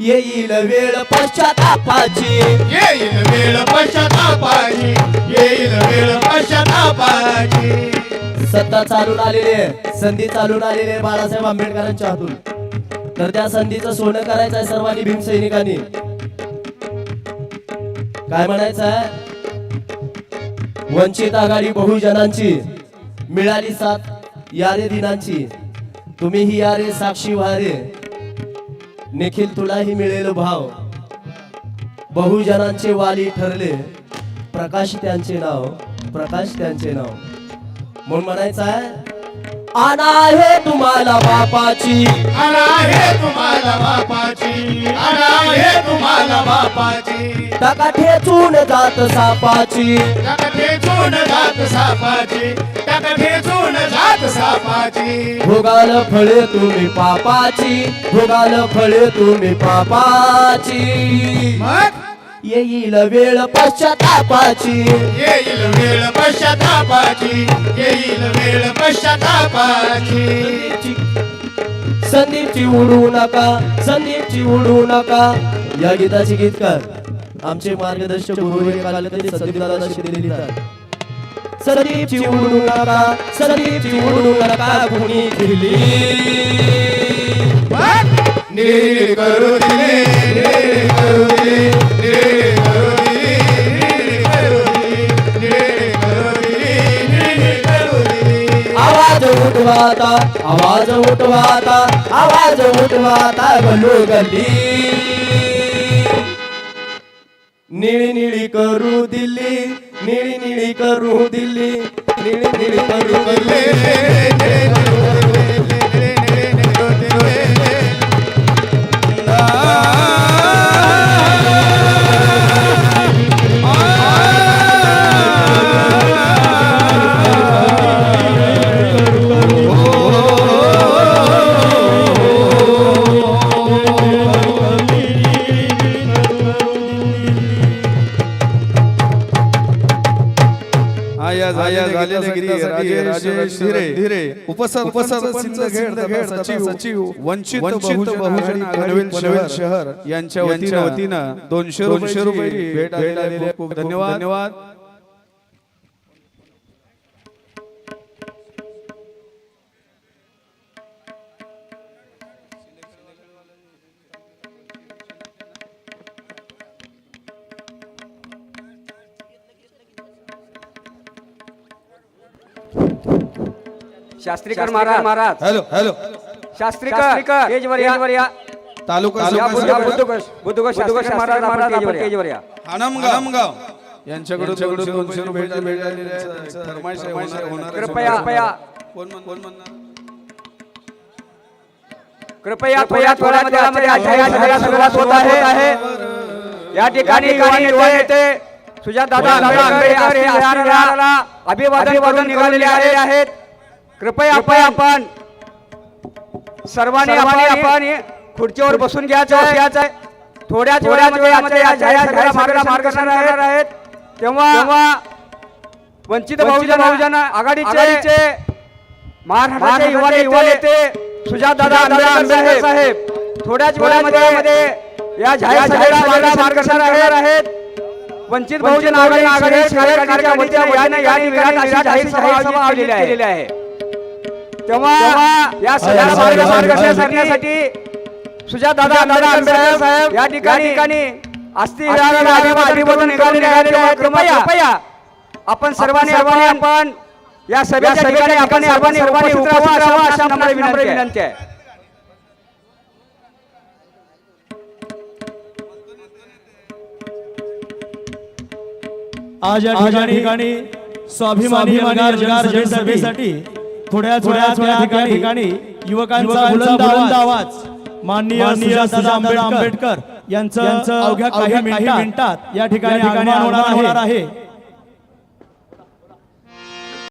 येईल वेळ पश्चातापाची. येईल वेळ पश्चातापाची. येईल वेळ पश्चातापाची. सत्ता चालून आलेले संधी चालून आलेले बाळासाहेब आंबेडकरांच्या हातून. तर त्या संधीचं सोनं करायचं आहे सर्वांनी भीमसैनिकांनी काय म्हणायचं आहे वंचित आघाडी बहुजनांची मिळाली साथ यारे दिनांची. तुम्ही ही यारे साक्षी व्हारे निखिल तुलाही मिळेल भाव. बहुजनांचे वाली ठरले. प्रकाश त्यांचे नाव प्रकाश त्यांचे नाव. म्हणून म्हणायचं आहे आना आहे तुम्हाला बापाची. आणा हे तुम्हाला बापाची. आणा हे तुम्हाला बापाची. टाका ठेचून जात सापाची. टाक ठेचून जात सापाची. टाक ठेचून जात सापाची. भोगाल फळे तुम्ही पापाची. भोगाल फळे तुम्ही पापाची. मग? येईल वेळ पश्चातापाची. येईल वेळ पश्चातापाची येईल वेळ पश्चातापाची. संदीपची उडू नका संदीपची उडू नका. या गीताचे गीतकार आमचे मार्गदर्शक संदीपची उडू नका संदीपची उडू नका कुणी दिली? करू दिले उठवाता आवाज उठवाता आवाज उठवाता गलो गल्ली. निळी निळी करू दिल्ली निळी निळी करू दिल्ली निळी निळी करू दिल्ली. आया झाल्या झालेल्या गीतासाठी राजेश धीरे उपसर उपसर सिंदखेड खेड सचिव. सचिव. वंचित वंचित बहुजन पनवेल शहर. शहर. यांच्या वतीनं वतीनं दोनशे दोनशे रुपये भेट आलेले खूप धन्यवाद. धन्यवाद. शास्त्रीकर महाराज. महाराज. Hello hello. शास्त्रीकर. या वर या तालुका या तालुका बुद्ध- बुद्धघोष बुद्धघोष शास्त्रीकर महाराज महाराज आपण स्टेजवर या हानमगाव यांच्याकडून दोनशे दोनशे रुपये भेट भेट आलेले आहेत. त्यांचं फरमाईश आहे, होणार आहे, होणार आहे. कृपया कृपया. कोण म्हण- कोण म्हणणार? कृपया थोड्या थोड्या वेळामध्ये आजच्या या सभेला सुरुवात होत आहे. या ठिकाणी युवा नेते सुजात दादा आंबेडकर हे अभिवादन करून निघालेले आहे- आहेत. कृपया आपण सर्वांनी आपण खुर्चीवर बसून घ्यायचं. आहे. थोड्या थोड्या वेळामध्ये मार्गदर्शन आहेत. तेव्हा वंचित बहुजन बहुजन आघाडीचे महाराष्ट्राचे युवा युवा नेते सुजात दादा आंबेडकर साहेब. थोड्याच वेळामध्ये या जाहीर सभेला मार्गदर्शन करणार आहेत. वंचित बहुजन आघाडी आघाडी वतीने या ठिकाणी अशी जाहीर सभा आयोजित केलेली आहे. तेव्हा या सभेला मार्ग- मार्गदर्शन करण्यासाठी सुजात दादा आंबेडकर साहेब या ठिकाणी असतील कृपया आपण सर्वांनी सर्वांनी आपण या सभेच्या ठिकाणी आपण सर्वांनी सर्वांनी उपस्थित राहावं अशा विनंती आहे. आज या ठिकाणी स्वाभिमानी सभेसाठी थोड्या थोड्या थोड्या ठिकाणी युवकांचा आवाज. माननीय आंबेडकर यांचं अवघ्या काही मिनिटात या ठिकाणी होणार आहे.